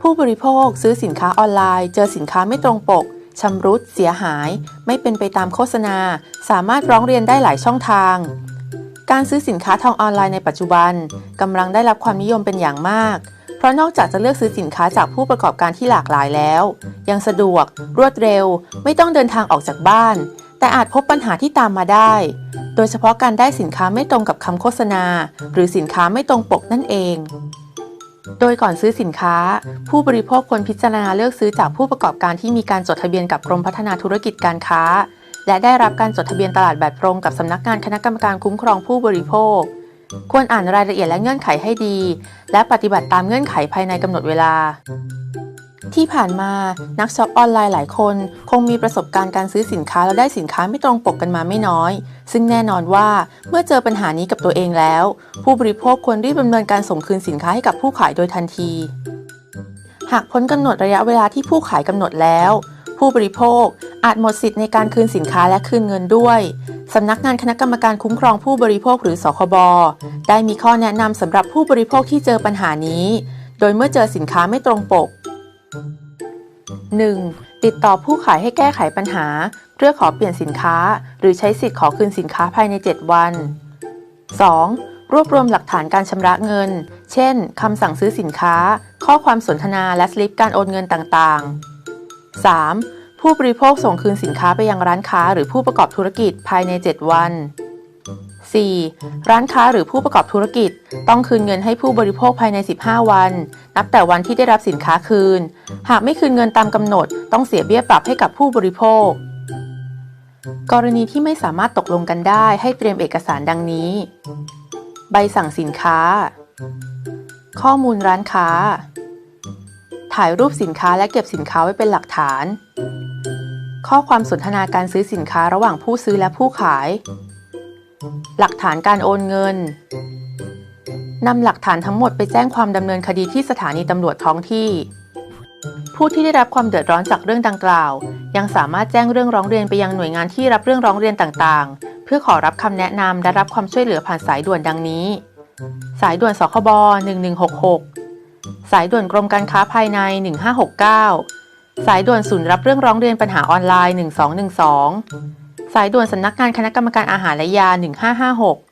ผู้บริโภคซื้อสินค้าออนไลน์ เจอสินค้าไม่ตรงปกชำรุด เสียหาย ไม่เป็นไปตามโฆษณา สามารถร้องเรียนได้หลายช่องทาง การซื้อสินค้าทางออนไลน์ในปัจจุบันกำลังได้รับความนิยมเป็นอย่างมาก เพราะนอกจากจะเลือกซื้อสินค้าจากผู้ประกอบการที่หลากหลายแล้ว ยังสะดวก รวดเร็ว ไม่ต้องเดินทางออกจากบ้าน แต่อาจพบปัญหาที่ตามมาได้ โดยเฉพาะการได้สินค้าไม่ตรงกับคำโฆษณา หรือสินค้าไม่ตรงปกนั่นเอง โดยก่อนซื้อสินค้า ผู้บริโภคควรพิจารณาเลือกซื้อจากผู้ประกอบการที่มีการจดทะเบียนกับกรมพัฒนาธุรกิจการค้า และได้รับการจดทะเบียนตลาดแบบตรงกับสำนักงานคณะกรรมการคุ้มครองผู้บริโภค ควรอ่านรายละเอียดและเงื่อนไขให้ดี และปฏิบัติตามเงื่อนไขภายในกำหนดเวลา ที่ผ่านมานักช็อปออนไลน์หลายคน คงมีประสบการณ์การซื้อสินค้าแล้วได้สินค้าไม่ตรงปกกันมาไม่น้อย ซึ่งแน่นอนว่าเมื่อเจอปัญหานี้กับตัวเองแล้ว ผู้บริโภคควรรีบดำเนินการส่งคืนสินค้าให้กับผู้ขายโดยทันที หากพ้นกำหนดระยะเวลาที่ผู้ขายกำหนดแล้ว ผู้บริโภคอาจหมดสิทธิ์ในการคืนสินค้าและคืนเงินด้วยสำนักงานคณะกรรมการคุ้มครองผู้บริโภคหรือสคบได้มีข้อแนะนำสำหรับผู้บริโภคที่เจอปัญหานี้ โดยเมื่อเจอสินค้าไม่ตรงปก 1. ติดต่อผู้ขายให้แก้ไขปัญหา เพื่อขอเปลี่ยนสินค้า หรือใช้สิทธิ์ขอคืนสินค้าภายใน 7 วัน 2. รวบรวมหลักฐานการชำระเงิน เช่น คำสั่งซื้อสินค้า ข้อความสนทนาและสลิปการโอนเงินต่างๆ 3. ผู้บริโภคส่งคืนสินค้าไปยังร้านค้า หรือผู้ประกอบธุรกิจภายใน 7 วัน 4. ร้านค้าหรือผู้ประกอบธุรกิจ ต้องคืนเงินให้ผู้บริโภคภายใน 15 วัน นับแต่วันที่ได้รับสินค้าคืน หากไม่คืนเงินตามกำหนด ต้องเสียเบี้ยปรับให้กับผู้บริโภค กรณีที่ไม่สามารถตกลงกันได้ให้เตรียมเอกสารดังนี้ ใบสั่งสินค้า ข้อมูลร้านค้า ถ่ายรูปสินค้าและเก็บสินค้าไว้เป็นหลักฐาน ข้อความสนทนาการซื้อสินค้าระหว่างผู้ซื้อและผู้ขาย หลักฐานการโอนเงินนำหลักฐานทั้งหมดไปแจ้งความดำเนินคดีที่สถานีตำรวจท้องที่ ผู้ที่ได้รับความเดือดร้อนจากเรื่องดังกล่าว ยังสามารถแจ้งเรื่องร้องเรียนไปยังหน่วยงานที่รับเรื่องร้องเรียนต่างๆ เพื่อขอรับคำแนะนำและรับความช่วยเหลือผ่านสายด่วนดังนี้ สายด่วนสคบ 1166 สายด่วนกรมการค้าภายใน 1569 สายด่วนศูนย์รับเรื่องร้องเรียนปัญหาออนไลน์ 1212 สายด่วนสำนักงานคณะกรรมการอาหารและยา 1556